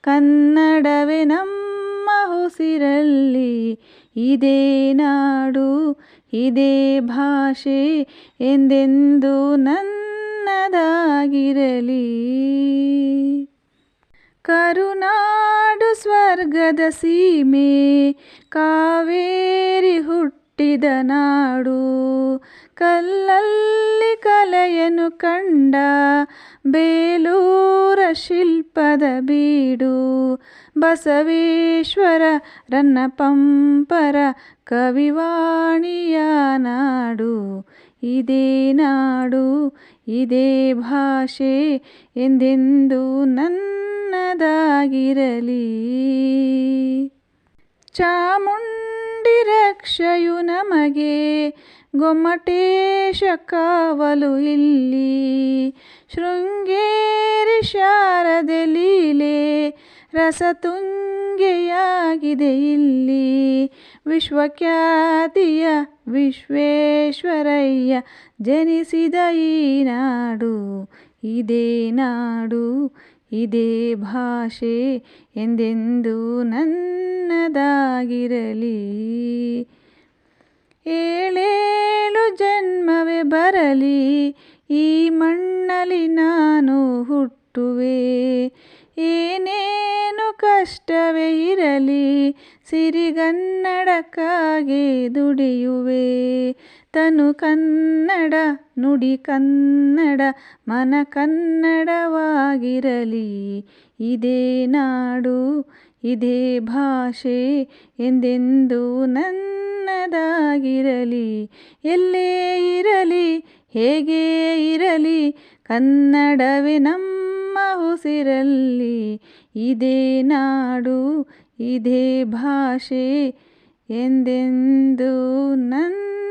ಕನ್ನಡವೇ ನಮ್ಮ ಉಸಿರಲ್ಲಿ. ಇದೇ ನಾಡು ಇದೇ ಭಾಷೆ ಎಂದೆಂದು ನನ್ನದಾಗಿರಲಿ. ಕರುನಾಡು ಸ್ವರ್ಗದ ಸೀಮೆ ಕಾವೇರಿ ಹುಟ್ಟಿದ ನಾಡು, ಕಲ್ಲಲ್ಲಿ ಕಲೆಯನ್ನು ಕಂಡ ಬೇಲೂರ ಶಿಲ್ಪದ ಬೀಡು ಬಸವೇಶ್ವರ ರನ್ನ ಪಂಪರ ಕವಿವಾಣಿಯ ನಾಡು. ಇದೇ ನಾಡು, ಇದೇ ಭಾಷೆ, ಎಂದೆಂದು ನನ್ನದಾಗಿರಲಿ. ಚಾಮುಂಡಿ ರಕ್ಷೆಯು ನಮಗೆ ಗೊಮ್ಮಟೇಶ ಕಾವಲು ಇಲ್ಲಿ. ಶೃಂಗೇರಿ ಶಾರದೆ ಲೀಲೆ ರಸತುಂಗೆಯಾಗಿದೆ ಇಲ್ಲಿ. ವಿಶ್ವಖ್ಯಾತಿಯ ವಿಶ್ವೇಶ್ವರಯ್ಯ ಜನಿಸಿದ ಈ ನಾಡು, ಇದೇ ನಾಡು ಇದೇ ಭಾಷೆ ಎಂದೆಂದು ನನ್ನದಾಗಿರಲಿ. ಏಳೇಳು ಜನ್ಮವೇ ಬರಲಿ ಈ ಮಣ್ಣಲ್ಲಿ ನಾನು ಹುಟ್ಟುವೆ. ಏನೇನು ಕಷ್ಟವೇ ಇರಲಿ, ಸಿರಿಗನ್ನಡಕ್ಕಾಗಿ ದುಡಿಯುವೆ. ತನು ಕನ್ನಡ, ನುಡಿ ಕನ್ನಡ, ಮನ ಕನ್ನಡವಾಗಿರಲಿ. ಇದೇ ನಾಡು, ಇದೇ ಭಾಷೆ, ಎಂದೆಂದು ನನ್ನದಾಗಿರಲಿ. ಎಲ್ಲೇ ಇರಲಿ, ಹೇಗೆ ಇರಲಿ, ಕನ್ನಡವೇ ನಮ್ಮ ಉಸಿರಲ್ಲಿ ಇದೇ ನಾಡು ಇದೇ ಭಾಷೆ ಎಂದೆಂದು ನನ್ನದಾಗಿರಲಿ